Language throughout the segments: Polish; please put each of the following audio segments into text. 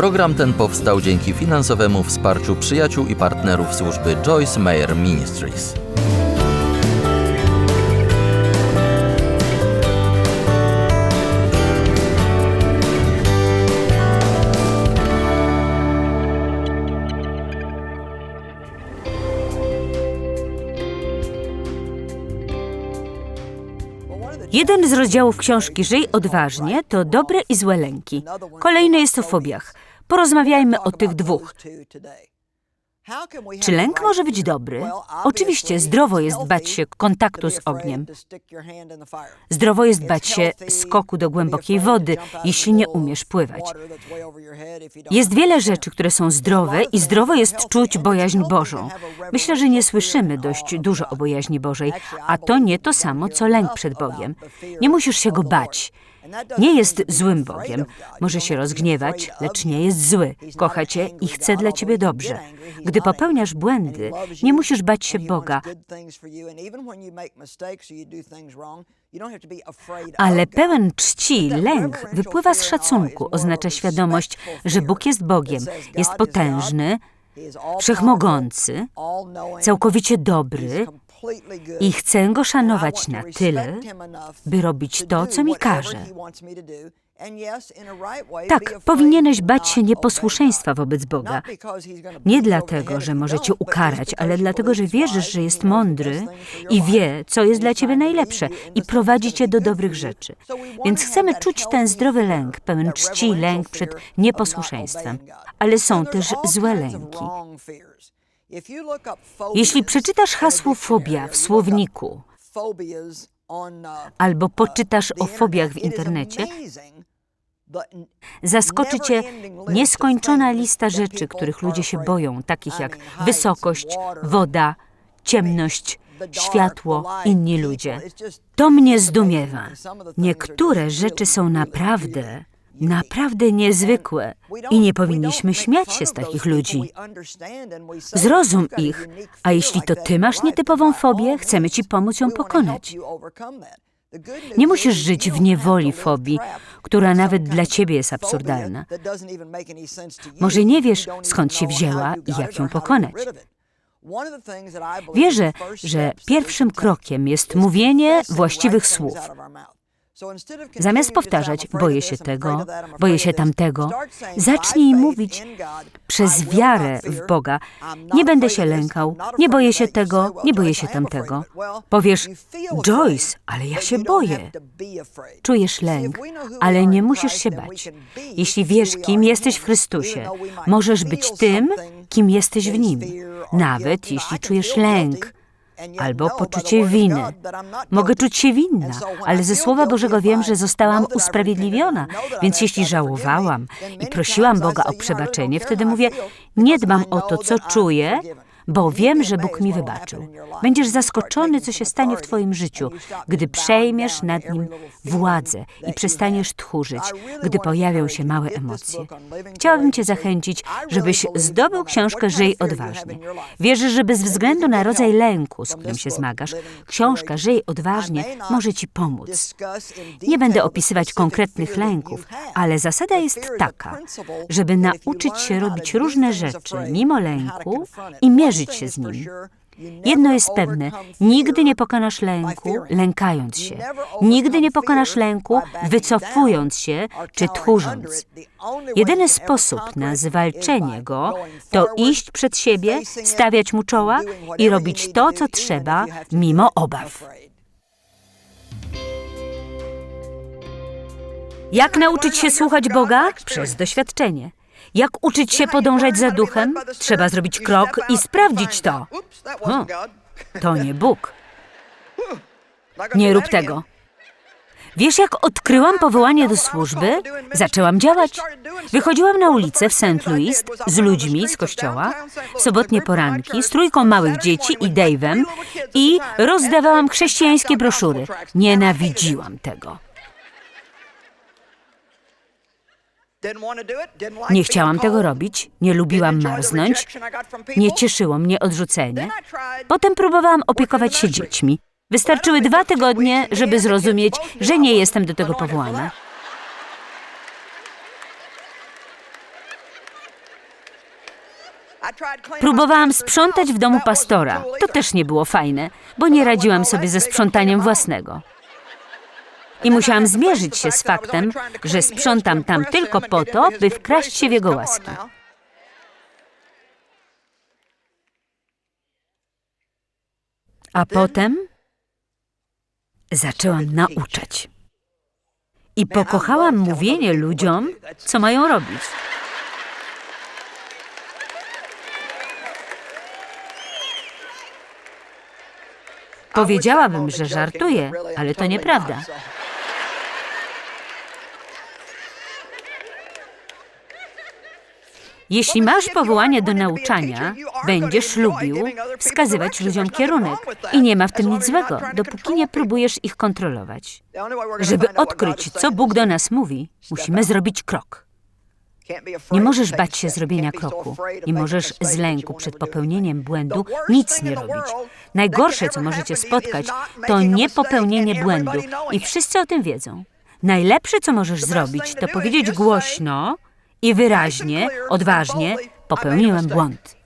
Program ten powstał dzięki finansowemu wsparciu przyjaciół i partnerów służby Joyce Meyer Ministries. Jeden z rozdziałów książki Żyj odważnie to dobre i złe lęki. Kolejny jest o fobiach. Porozmawiajmy o tych dwóch. Czy lęk może być dobry? Oczywiście zdrowo jest bać się kontaktu z ogniem. Zdrowo jest bać się skoku do głębokiej wody, jeśli nie umiesz pływać. Jest wiele rzeczy, które są zdrowe i zdrowo jest czuć bojaźń Bożą. Myślę, że nie słyszymy dość dużo o bojaźni Bożej, a to nie to samo, co lęk przed Bogiem. Nie musisz się go bać. Nie jest złym Bogiem. Może się rozgniewać, lecz nie jest zły. Kocha cię i chce dla ciebie dobrze. Gdy popełniasz błędy, nie musisz bać się Boga, ale pełen czci, lęk wypływa z szacunku, oznacza świadomość, że Bóg jest Bogiem, jest potężny, wszechmogący, całkowicie dobry i chcę go szanować na tyle, by robić to, co mi każe. Tak, powinieneś bać się nieposłuszeństwa wobec Boga. Nie dlatego, że może cię ukarać, ale dlatego, że wierzysz, że jest mądry i wie, co jest dla ciebie najlepsze i prowadzi cię do dobrych rzeczy. Więc chcemy czuć ten zdrowy lęk, pełen czci lęk przed nieposłuszeństwem. Ale są też złe lęki. Jeśli przeczytasz hasło fobia w słowniku albo poczytasz o fobiach w internecie, zaskoczy cię nieskończona lista rzeczy, których ludzie się boją, takich jak wysokość, woda, ciemność, światło, inni ludzie. To mnie zdumiewa. Niektóre rzeczy są naprawdę, naprawdę niezwykłe i nie powinniśmy śmiać się z takich ludzi. Zrozum ich, a jeśli to ty masz nietypową fobię, chcemy ci pomóc ją pokonać. Nie musisz żyć w niewoli fobii, która nawet dla ciebie jest absurdalna. Może nie wiesz, skąd się wzięła i jak ją pokonać. Wierzę, że pierwszym krokiem jest mówienie właściwych słów. Zamiast powtarzać, boję się tego, boję się tamtego, zacznij mówić przez wiarę w Boga, nie będę się lękał, nie boję się tego, nie boję się tamtego. Powiesz, Joyce, ale ja się boję. Czujesz lęk, ale nie musisz się bać. Jeśli wiesz, kim jesteś w Chrystusie, możesz być tym, kim jesteś w Nim. Nawet jeśli czujesz lęk, albo poczucie winy. Mogę czuć się winna, ale ze Słowa Bożego wiem, że zostałam usprawiedliwiona, więc jeśli żałowałam i prosiłam Boga o przebaczenie, wtedy mówię, nie dbam o to, co czuję, bo wiem, że Bóg mi wybaczył. Będziesz zaskoczony, co się stanie w Twoim życiu, gdy przejmiesz nad nim władzę i przestaniesz tchórzyć, gdy pojawią się małe emocje. Chciałabym Cię zachęcić, żebyś zdobył książkę Żyj odważnie. Wierzę, że bez względu na rodzaj lęku, z którym się zmagasz, książka Żyj odważnie może Ci pomóc. Nie będę opisywać konkretnych lęków, ale zasada jest taka, żeby nauczyć się robić różne rzeczy mimo lęku i mierzyć się z nim. Jedno jest pewne, nigdy nie pokonasz lęku, lękając się. Nigdy nie pokonasz lęku, wycofując się czy tchórząc. Jedyny sposób na zwalczenie go to iść przed siebie, stawiać mu czoła i robić to, co trzeba, mimo obaw. Jak nauczyć się słuchać Boga? Przez doświadczenie. Jak uczyć się podążać za duchem? Trzeba zrobić krok i sprawdzić to. O, to nie Bóg. Nie rób tego. Wiesz, jak odkryłam powołanie do służby? Zaczęłam działać. Wychodziłam na ulicę w St. Louis z ludźmi z kościoła, w sobotnie poranki, z trójką małych dzieci i Dave'em i rozdawałam chrześcijańskie broszury. Nienawidziłam tego. Nie chciałam tego robić, nie lubiłam marznąć, nie cieszyło mnie odrzucenie. Potem próbowałam opiekować się dziećmi. Wystarczyły dwa tygodnie, żeby zrozumieć, że nie jestem do tego powołana. Próbowałam sprzątać w domu pastora. To też nie było fajne, bo nie radziłam sobie ze sprzątaniem własnego. I musiałam zmierzyć się z faktem, że sprzątam tam tylko po to, by wkraść się w jego łaski. A potem zaczęłam nauczać. I pokochałam mówienie ludziom, co mają robić. Powiedziałabym, że żartuję, ale to nieprawda. Jeśli masz powołanie do nauczania, będziesz lubił wskazywać ludziom kierunek. I nie ma w tym nic złego, dopóki nie próbujesz ich kontrolować. Żeby odkryć, co Bóg do nas mówi, musimy zrobić krok. Nie możesz bać się zrobienia kroku. Nie możesz z lęku przed popełnieniem błędu nic nie robić. Najgorsze, co możecie spotkać, to nie popełnienie błędu. I wszyscy o tym wiedzą. Najlepsze, co możesz zrobić, to powiedzieć głośno i wyraźnie, odważnie, popełniłem błąd.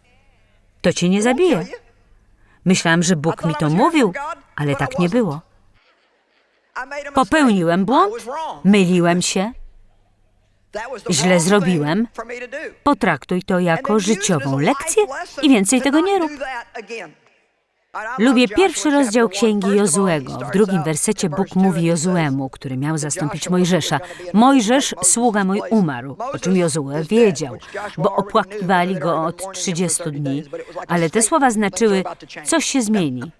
To cię nie zabije. Myślałam, że Bóg mi to mówił, ale tak nie było. Popełniłem błąd, myliłem się, źle zrobiłem. Potraktuj to jako życiową lekcję i więcej tego nie rób. Lubię pierwszy rozdział księgi Jozuego. W drugim wersecie Bóg mówi Jozuemu, który miał zastąpić Mojżesza. Mojżesz, sługa mój, umarł, o czym Jozue wiedział, bo opłakiwali go od 30 dni, ale te słowa znaczyły, coś się zmieni.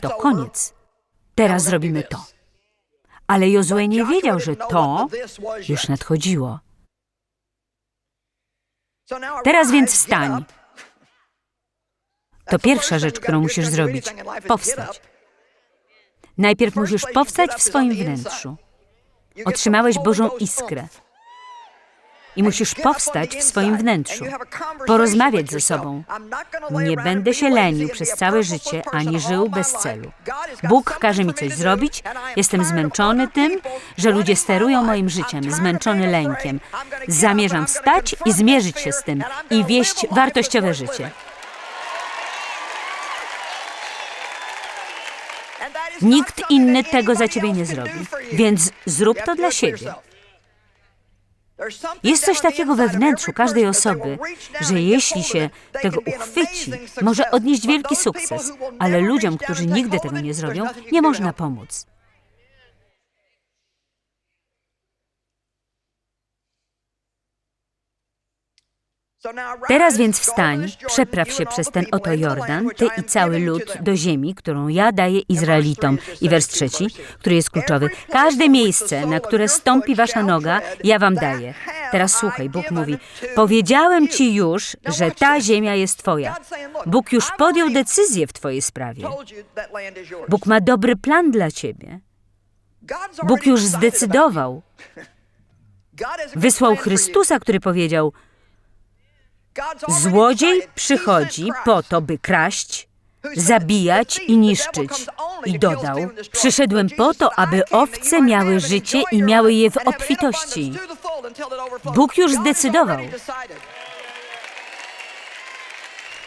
To koniec. Teraz zrobimy to. Ale Jozue nie wiedział, że to już nadchodziło. Teraz więc wstań. To pierwsza rzecz, którą musisz zrobić. Powstać. Najpierw musisz powstać w swoim wnętrzu. Otrzymałeś Bożą iskrę. I musisz powstać w swoim wnętrzu, porozmawiać ze sobą. Nie będę się lenił przez całe życie, ani żył bez celu. Bóg każe mi coś zrobić, jestem zmęczony tym, że ludzie sterują moim życiem, zmęczony lękiem. Zamierzam wstać i zmierzyć się z tym i wieść wartościowe życie. Nikt inny tego za ciebie nie zrobi, więc zrób to dla siebie. Jest coś takiego we wnętrzu każdej osoby, że jeśli się tego uchwyci, może odnieść wielki sukces, ale ludziom, którzy nigdy tego nie zrobią, nie można pomóc. Teraz więc wstań, przepraw się przez ten oto Jordan, ty i cały lud, do ziemi, którą ja daję Izraelitom. I wers trzeci, który jest kluczowy. Każde miejsce, na które stąpi wasza noga, ja wam daję. Teraz słuchaj, Bóg mówi, powiedziałem ci już, że ta ziemia jest twoja. Bóg już podjął decyzję w twojej sprawie. Bóg ma dobry plan dla ciebie. Bóg już zdecydował. Wysłał Chrystusa, który powiedział, Złodziej przychodzi po to, by kraść, zabijać i niszczyć. I dodał: Przyszedłem po to, aby owce miały życie i miały je w obfitości. Bóg już zdecydował.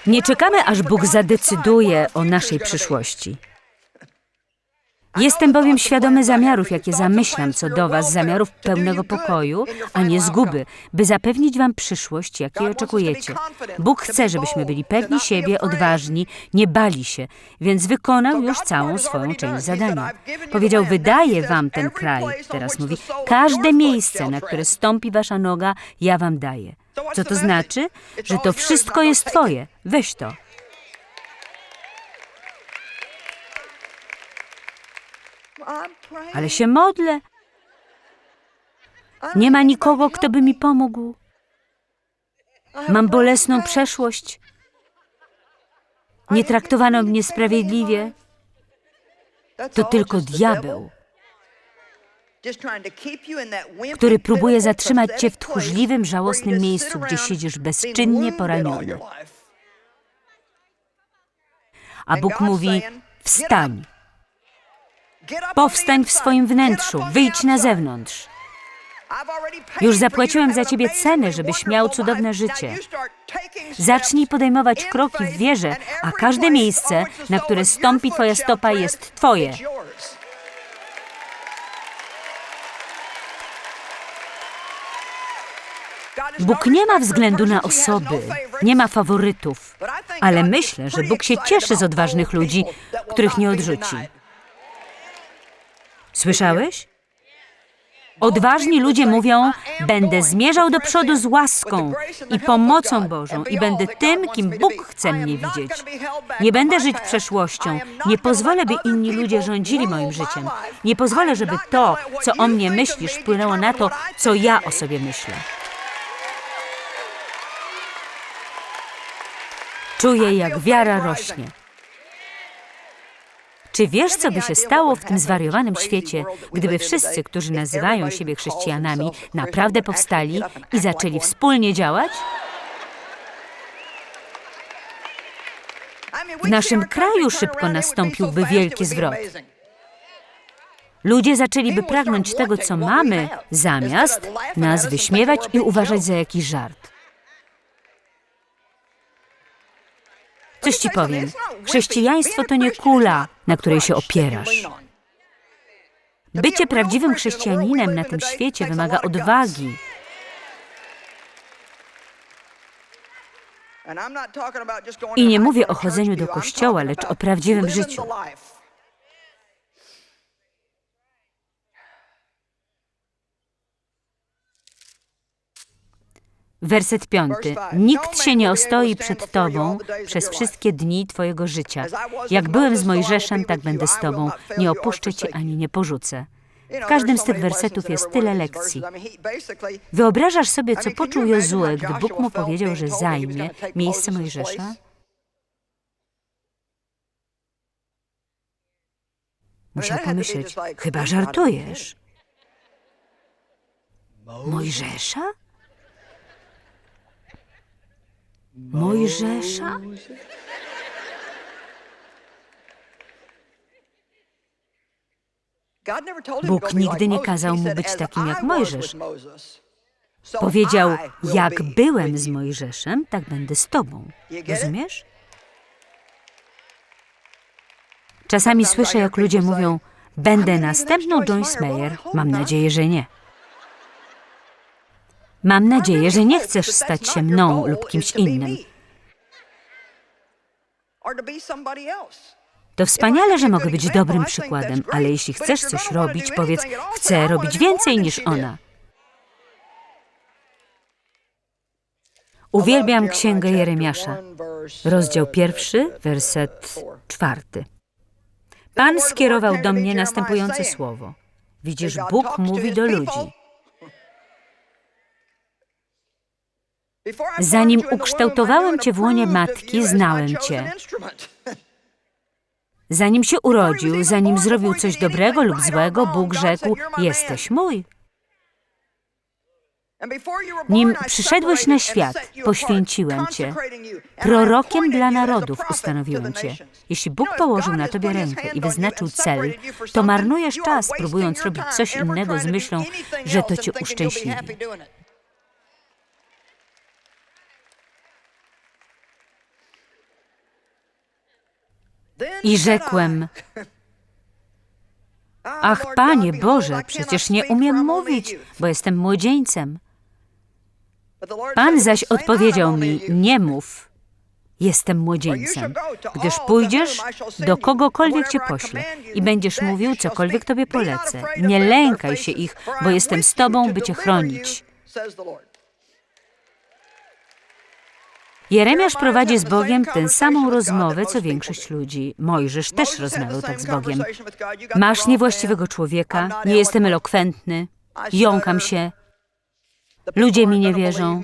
Nie czekamy, aż Bóg zadecyduje o naszej przyszłości. Jestem bowiem świadomy zamiarów, jakie zamyślam co do Was, zamiarów pełnego pokoju, a nie zguby, by zapewnić Wam przyszłość, jakiej oczekujecie. Bóg chce, żebyśmy byli pewni siebie, odważni, nie bali się, więc wykonał już całą swoją część zadania. Powiedział, wydaję Wam ten kraj, teraz mówi, każde miejsce, na które stąpi Wasza noga, ja Wam daję. Co to znaczy? Że to wszystko jest Twoje. Weź to. Ale się modlę. Nie ma nikogo, kto by mi pomógł. Mam bolesną przeszłość. Nie traktowano mnie sprawiedliwie. To tylko diabeł, który próbuje zatrzymać cię w tchórzliwym, żałosnym miejscu, gdzie siedzisz bezczynnie poraniony. A Bóg mówi: Wstań. Powstań w swoim wnętrzu, wyjdź na zewnątrz. Już zapłaciłem za ciebie cenę, żebyś miał cudowne życie. Zacznij podejmować kroki w wierze, a każde miejsce, na które stąpi Twoja stopa, jest Twoje. Bóg nie ma względu na osoby, nie ma faworytów, ale myślę, że Bóg się cieszy z odważnych ludzi, których nie odrzuci. Słyszałeś? Odważni ludzie mówią: Będę zmierzał do przodu z łaską i pomocą Bożą i będę tym, kim Bóg chce mnie widzieć. Nie będę żyć przeszłością. Nie pozwolę, by inni ludzie rządzili moim życiem. Nie pozwolę, żeby to, co o mnie myślisz, wpłynęło na to, co ja o sobie myślę. Czuję, jak wiara rośnie. Czy wiesz, co by się stało w tym zwariowanym świecie, gdyby wszyscy, którzy nazywają siebie chrześcijanami, naprawdę powstali i zaczęli wspólnie działać? W naszym kraju szybko nastąpiłby wielki zwrot. Ludzie zaczęliby pragnąć tego, co mamy, zamiast nas wyśmiewać i uważać za jakiś żart. Coś ci powiem. Chrześcijaństwo to nie kula, na której się opierasz. Bycie prawdziwym chrześcijaninem na tym świecie wymaga odwagi. I nie mówię o chodzeniu do kościoła, lecz o prawdziwym życiu. Werset piąty. Nikt się nie ostoi przed Tobą przez wszystkie dni Twojego życia. Jak byłem z Mojżeszem, tak będę z Tobą. Nie opuszczę Cię ani nie porzucę. W każdym z tych wersetów jest tyle lekcji. Wyobrażasz sobie, co poczuł Jozue, gdy Bóg mu powiedział, że zajmie miejsce Mojżesza? Musiał pomyśleć, chyba żartujesz. Mojżesza? Mojżesza? Bóg nigdy nie kazał mu być takim jak Mojżesz. Powiedział, jak byłem z Mojżeszem, tak będę z Tobą. Rozumiesz? Czasami słyszę, jak ludzie mówią, będę następną Joyce Meyer. Mam nadzieję, że nie. Mam nadzieję, że nie chcesz stać się mną lub kimś innym. To wspaniale, że mogę być dobrym przykładem, ale jeśli chcesz coś robić, powiedz, chcę robić więcej niż ona. Uwielbiam Księgę Jeremiasza, rozdział pierwszy, werset czwarty. Pan skierował do mnie następujące słowo. Widzisz, Bóg mówi do ludzi. Zanim ukształtowałem cię w łonie matki, znałem cię. Zanim się urodził, zanim zrobił coś dobrego lub złego, Bóg rzekł: Jesteś mój. Nim przyszedłeś na świat, poświęciłem Cię. Prorokiem dla narodów ustanowiłem Cię. Jeśli Bóg położył na tobie rękę i wyznaczył cel, to marnujesz czas, próbując robić coś innego z myślą, że to cię uszczęśliwi. I rzekłem, Ach, Panie Boże, przecież nie umiem mówić, bo jestem młodzieńcem. Pan zaś odpowiedział mi, nie mów, jestem młodzieńcem, gdyż pójdziesz do kogokolwiek cię pośle i będziesz mówił, cokolwiek tobie polecę. Nie lękaj się ich, bo jestem z tobą, by cię chronić. Jeremiasz prowadzi z Bogiem tę samą rozmowę, co większość ludzi. Mojżesz też rozmawiał tak z Bogiem. Masz niewłaściwego człowieka, nie jestem elokwentny, jąkam się, ludzie mi nie wierzą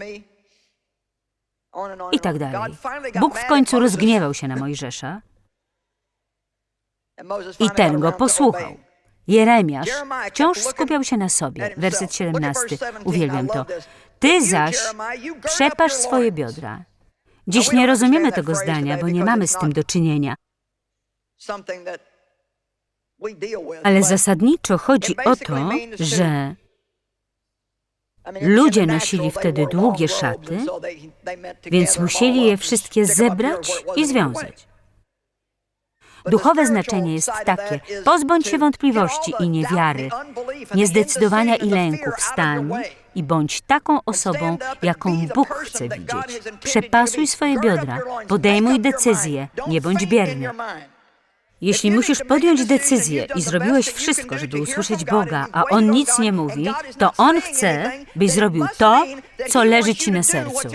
i tak dalej. Bóg w końcu rozgniewał się na Mojżesza i ten go posłuchał. Jeremiasz wciąż skupiał się na sobie. Werset 17. Uwielbiam to. Ty zaś przepasz swoje biodra. Dziś nie rozumiemy tego zdania, bo nie mamy z tym do czynienia. Ale zasadniczo chodzi o to, że Ludzie nosili wtedy długie szaty, więc musieli je wszystkie zebrać i związać. Duchowe znaczenie jest takie: pozbądź się wątpliwości i niewiary, niezdecydowania i lęku, wstań i bądź taką osobą, jaką Bóg chce widzieć. Przepasuj swoje biodra, podejmuj decyzję, nie bądź bierny. Jeśli musisz podjąć decyzję i zrobiłeś wszystko, żeby usłyszeć Boga, a On nic nie mówi, to On chce, byś zrobił to, co leży ci na sercu.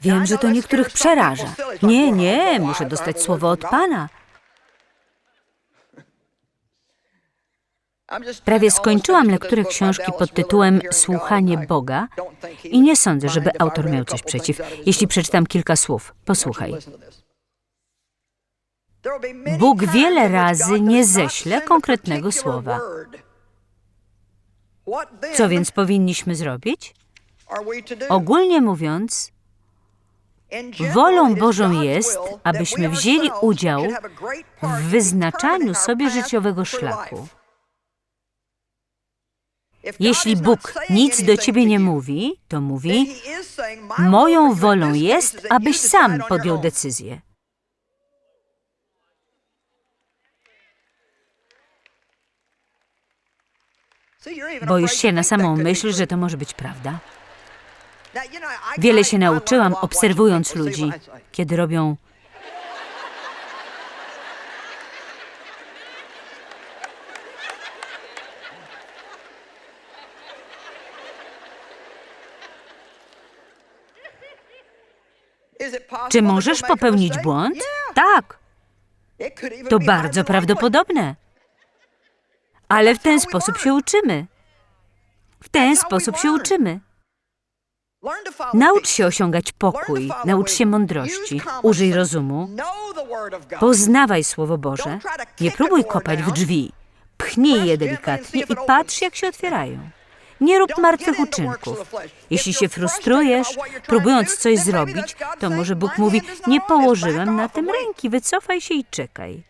Wiem, że to niektórych przeraża. Nie, nie, muszę dostać słowo od Pana. Prawie skończyłam lekturę książki pod tytułem Słuchanie Boga i nie sądzę, żeby autor miał coś przeciw, jeśli przeczytam kilka słów. Posłuchaj. Bóg wiele razy nie ześle konkretnego słowa. Co więc powinniśmy zrobić? Ogólnie mówiąc, wolą Bożą jest, abyśmy wzięli udział w wyznaczaniu sobie życiowego szlaku. Jeśli Bóg nic do ciebie nie mówi, to mówi: Moją wolą jest, abyś sam podjął decyzję. Boisz się na samą myśl, że to może być prawda? Wiele się nauczyłam obserwując ludzi, kiedy robią. Czy możesz popełnić błąd? Tak, to bardzo prawdopodobne. Ale w ten sposób się uczymy. W ten sposób się uczymy. Naucz się osiągać pokój, naucz się mądrości, użyj rozumu, poznawaj Słowo Boże, nie próbuj kopać w drzwi, pchnij je delikatnie i patrz, jak się otwierają. Nie rób martwych uczynków. Jeśli się frustrujesz, próbując coś zrobić, to może Bóg mówi, nie położyłem na tym ręki, wycofaj się i czekaj.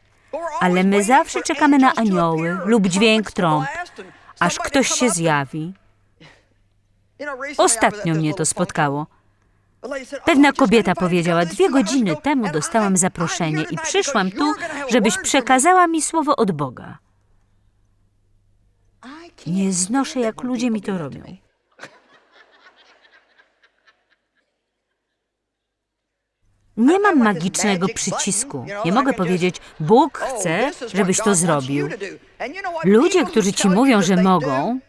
Ale my zawsze czekamy na anioły lub dźwięk trąb, aż ktoś się zjawi. Ostatnio mnie to spotkało. Pewna kobieta powiedziała, dwie godziny temu dostałam zaproszenie i przyszłam tu, żebyś przekazała mi słowo od Boga. Nie znoszę, jak ludzie mi to robią. Nie mam magicznego przycisku. Nie mogę powiedzieć, Bóg chce, żebyś to zrobił. Ludzie, którzy ci mówią, że mogą,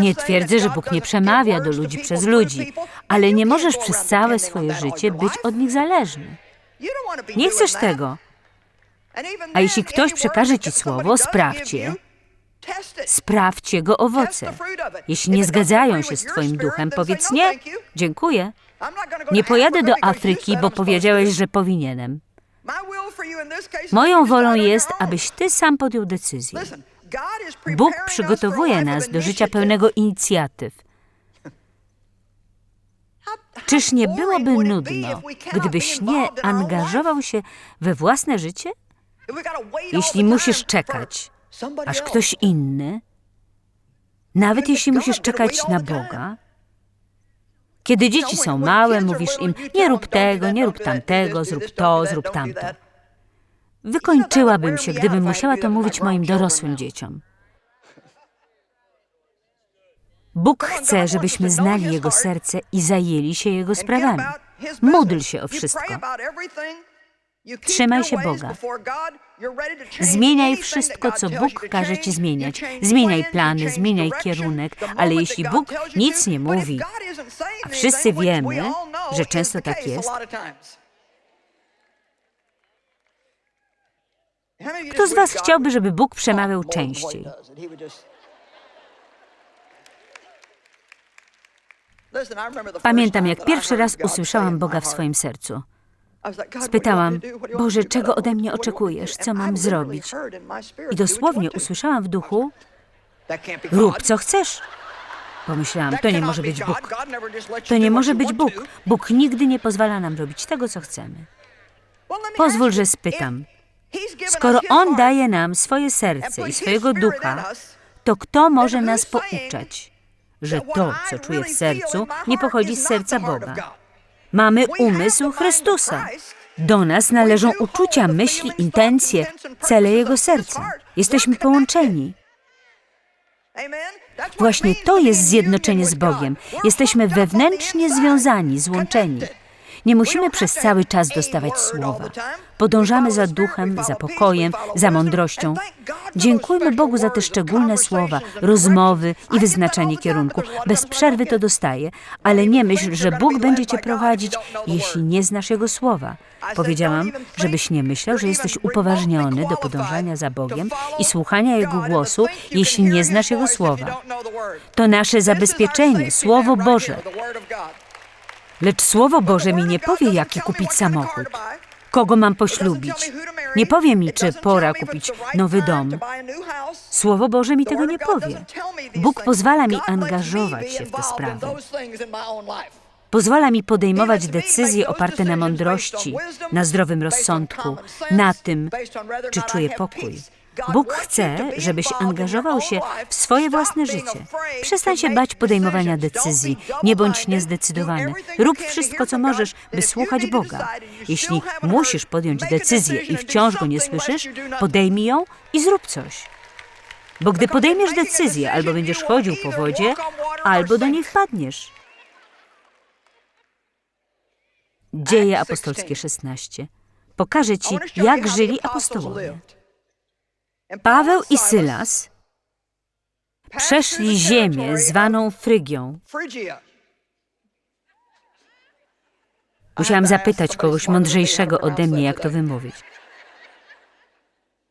Nie twierdzę, że Bóg nie przemawia do ludzi przez ludzi, ale nie możesz przez całe swoje życie być od nich zależny. Nie chcesz tego. A jeśli ktoś przekaże ci słowo, sprawdźcie. Sprawdźcie go owoce. Jeśli nie zgadzają się z Twoim duchem, powiedz nie, dziękuję. Nie pojadę do Afryki, bo powiedziałeś, że powinienem. Moją wolą jest, abyś Ty sam podjął decyzję. Bóg przygotowuje nas do życia pełnego inicjatyw. Czyż nie byłoby nudno, gdybyś nie angażował się we własne życie? Jeśli musisz czekać, aż ktoś inny, nawet jeśli musisz czekać na Boga, kiedy dzieci są małe, mówisz im: Nie rób tego, nie rób tamtego, zrób to, zrób tamto. Wykończyłabym się, gdybym musiała to mówić moim dorosłym dzieciom. Bóg chce, żebyśmy znali Jego serce i zajęli się Jego sprawami. Módl się o wszystko. Trzymaj się Boga. Zmieniaj wszystko, co Bóg każe ci zmieniać. Zmieniaj plany, zmieniaj kierunek, ale jeśli Bóg nic nie mówi, a wszyscy wiemy, że często tak jest, kto z Was chciałby, żeby Bóg przemawiał częściej? Pamiętam, jak pierwszy raz usłyszałam Boga w swoim sercu. Spytałam, Boże, czego ode mnie oczekujesz? Co mam zrobić? I dosłownie usłyszałam w duchu, rób co chcesz. Pomyślałam, to nie może być Bóg. To nie może być Bóg. Bóg nigdy nie pozwala nam robić tego, co chcemy. Pozwól, że spytam. Skoro On daje nam swoje serce i swojego ducha, to kto może nas pouczać, że to, co czuję w sercu, nie pochodzi z serca Boga? Mamy umysł Chrystusa. Do nas należą uczucia, myśli, intencje, cele Jego serca. Jesteśmy połączeni. Właśnie to jest zjednoczenie z Bogiem. Jesteśmy wewnętrznie związani, złączeni. Nie musimy przez cały czas dostawać słowa. Podążamy za duchem, za pokojem, za mądrością. Dziękujmy Bogu za te szczególne słowa, rozmowy i wyznaczanie kierunku. Bez przerwy to dostaję, ale nie myśl, że Bóg będzie cię prowadzić, jeśli nie znasz Jego słowa. Powiedziałam, żebyś nie myślał, że jesteś upoważniony do podążania za Bogiem i słuchania Jego głosu, jeśli nie znasz Jego słowa. To nasze zabezpieczenie, Słowo Boże. Lecz Słowo Boże mi nie powie, jaki kupić samochód, kogo mam poślubić. Nie powie mi, czy pora kupić nowy dom. Słowo Boże mi tego nie powie. Bóg pozwala mi angażować się w te sprawy. Pozwala mi podejmować decyzje oparte na mądrości, na zdrowym rozsądku, na tym, czy czuję pokój. Bóg chce, żebyś angażował się w swoje własne życie. Przestań się bać podejmowania decyzji. Nie bądź niezdecydowany. Rób wszystko, co możesz, by słuchać Boga. Jeśli musisz podjąć decyzję i wciąż go nie słyszysz, podejmij ją i zrób coś. Bo gdy podejmiesz decyzję, albo będziesz chodził po wodzie, albo do niej wpadniesz. Dzieje apostolskie 16. Pokażę ci, jak żyli apostołowie. Paweł i Sylas przeszli ziemię zwaną Frygią. Musiałam zapytać kogoś mądrzejszego ode mnie, jak to wymówić.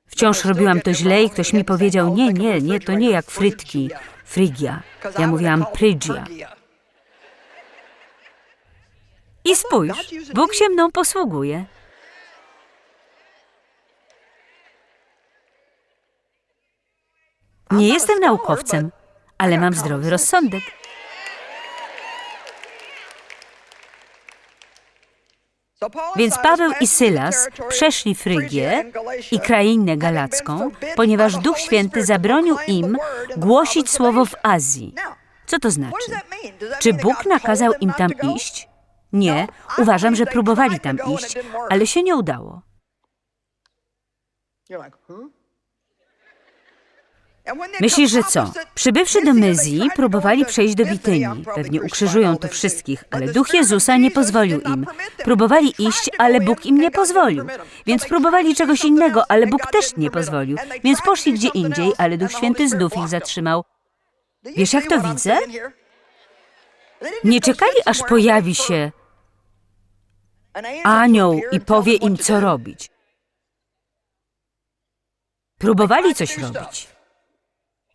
Wciąż robiłam to źle i ktoś mi powiedział, nie, nie, nie, to nie jak frytki, Frygia. Ja mówiłam Prygia. I spójrz, Bóg się mną posługuje. Nie jestem naukowcem, ale mam zdrowy rozsądek. Więc Paweł i Sylas przeszli Frygię i krainę galacką, ponieważ Duch Święty zabronił im głosić słowo w Azji. Co to znaczy? Czy Bóg nakazał im tam iść? Nie, uważam, że próbowali tam iść, ale się nie udało. Myślisz, że co? Przybywszy do Myzji, próbowali przejść do Bitynii. Pewnie ukrzyżują tu wszystkich, ale Duch Jezusa nie pozwolił im. Próbowali iść, ale Bóg im nie pozwolił. Więc próbowali czegoś innego, ale Bóg też nie pozwolił. Więc poszli gdzie indziej, ale Duch Święty znów ich zatrzymał. Wiesz, jak to widzę? Nie czekali, aż pojawi się anioł i powie im, co robić. Próbowali coś robić.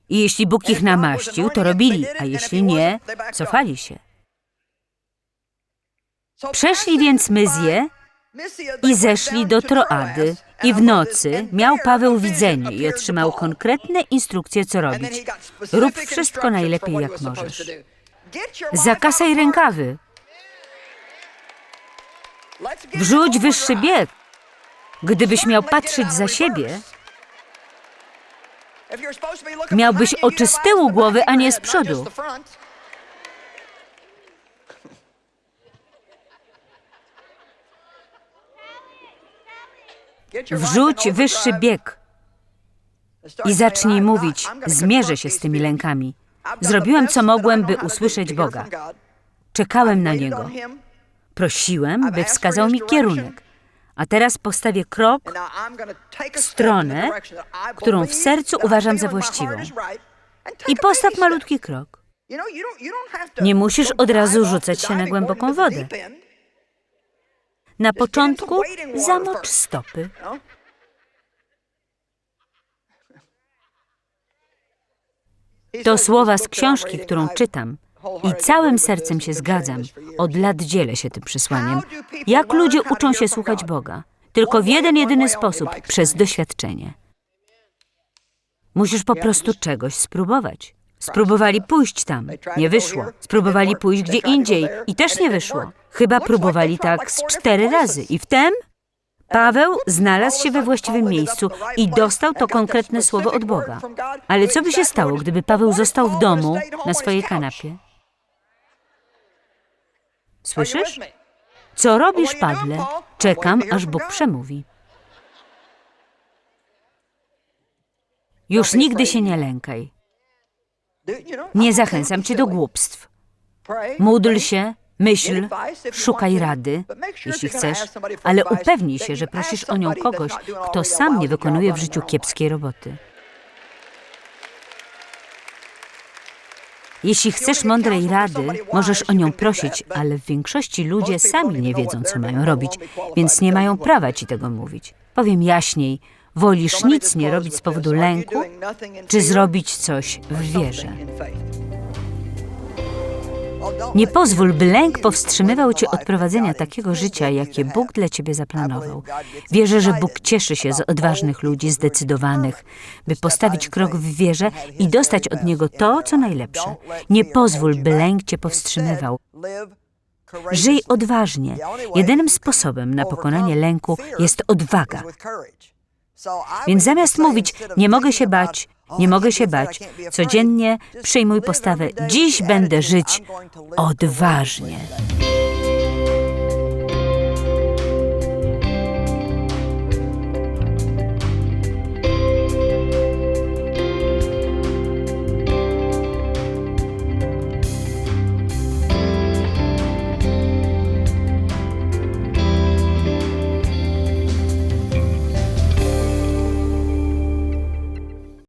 I jeśli Bóg ich namaścił, to robili, a jeśli nie, cofali się. Przeszli więc Myzję i zeszli do Troady. I w nocy miał Paweł widzenie i otrzymał konkretne instrukcje, co robić. Rób wszystko najlepiej, jak możesz. Zakasaj rękawy. Wrzuć wyższy bieg. Gdybyś miał patrzeć za siebie, Miałbyś oczy z tyłu głowy, a nie z przodu. wrzuć wyższy bieg i zacznij mówić, zmierzę się z tymi lękami. Zrobiłem, co mogłem, by usłyszeć Boga. Czekałem na Niego. Prosiłem, by wskazał mi kierunek. A teraz postawię krok w stronę, którą w sercu uważam za właściwą. i postaw malutki krok. Nie musisz od razu rzucać się na głęboką wodę. Na początku zamocz stopy. To słowa z książki, którą czytam. I całym sercem się zgadzam. Od lat dzielę się tym przesłaniem. Jak ludzie uczą się słuchać Boga? Tylko w jeden jedyny sposób przez doświadczenie. Musisz po prostu czegoś spróbować. Spróbowali pójść tam, nie wyszło. Spróbowali pójść gdzie indziej i też nie wyszło. Chyba próbowali tak z cztery razy i wtem Paweł znalazł się we właściwym miejscu i dostał to konkretne słowo od Boga. Ale co by się stało, gdyby Paweł został w domu na swojej kanapie? Słyszysz? Co robisz, Pawle? Czekam, aż Bóg przemówi. Już nigdy się nie lękaj. Nie zachęcam cię do głupstw. Módl się, myśl, szukaj rady, jeśli chcesz, ale upewnij się, że prosisz o nią kogoś, kto sam nie wykonuje w życiu kiepskiej roboty. Jeśli chcesz mądrej rady, możesz o nią prosić, ale w większości ludzie sami nie wiedzą, co mają robić, więc nie mają prawa ci tego mówić. Powiem jaśniej, wolisz nic nie robić z powodu lęku, czy zrobić coś w wierze. Nie pozwól, by lęk powstrzymywał cię od prowadzenia takiego życia, jakie Bóg dla ciebie zaplanował. Wierzę, że Bóg cieszy się z odważnych ludzi, zdecydowanych, by postawić krok w wierze i dostać od Niego to, co najlepsze. Nie pozwól, by lęk cię powstrzymywał. Żyj odważnie. Jedynym sposobem na pokonanie lęku jest odwaga. Więc zamiast mówić, nie mogę się bać, nie mogę się bać, codziennie przyjmuj postawę, dziś będę żyć odważnie.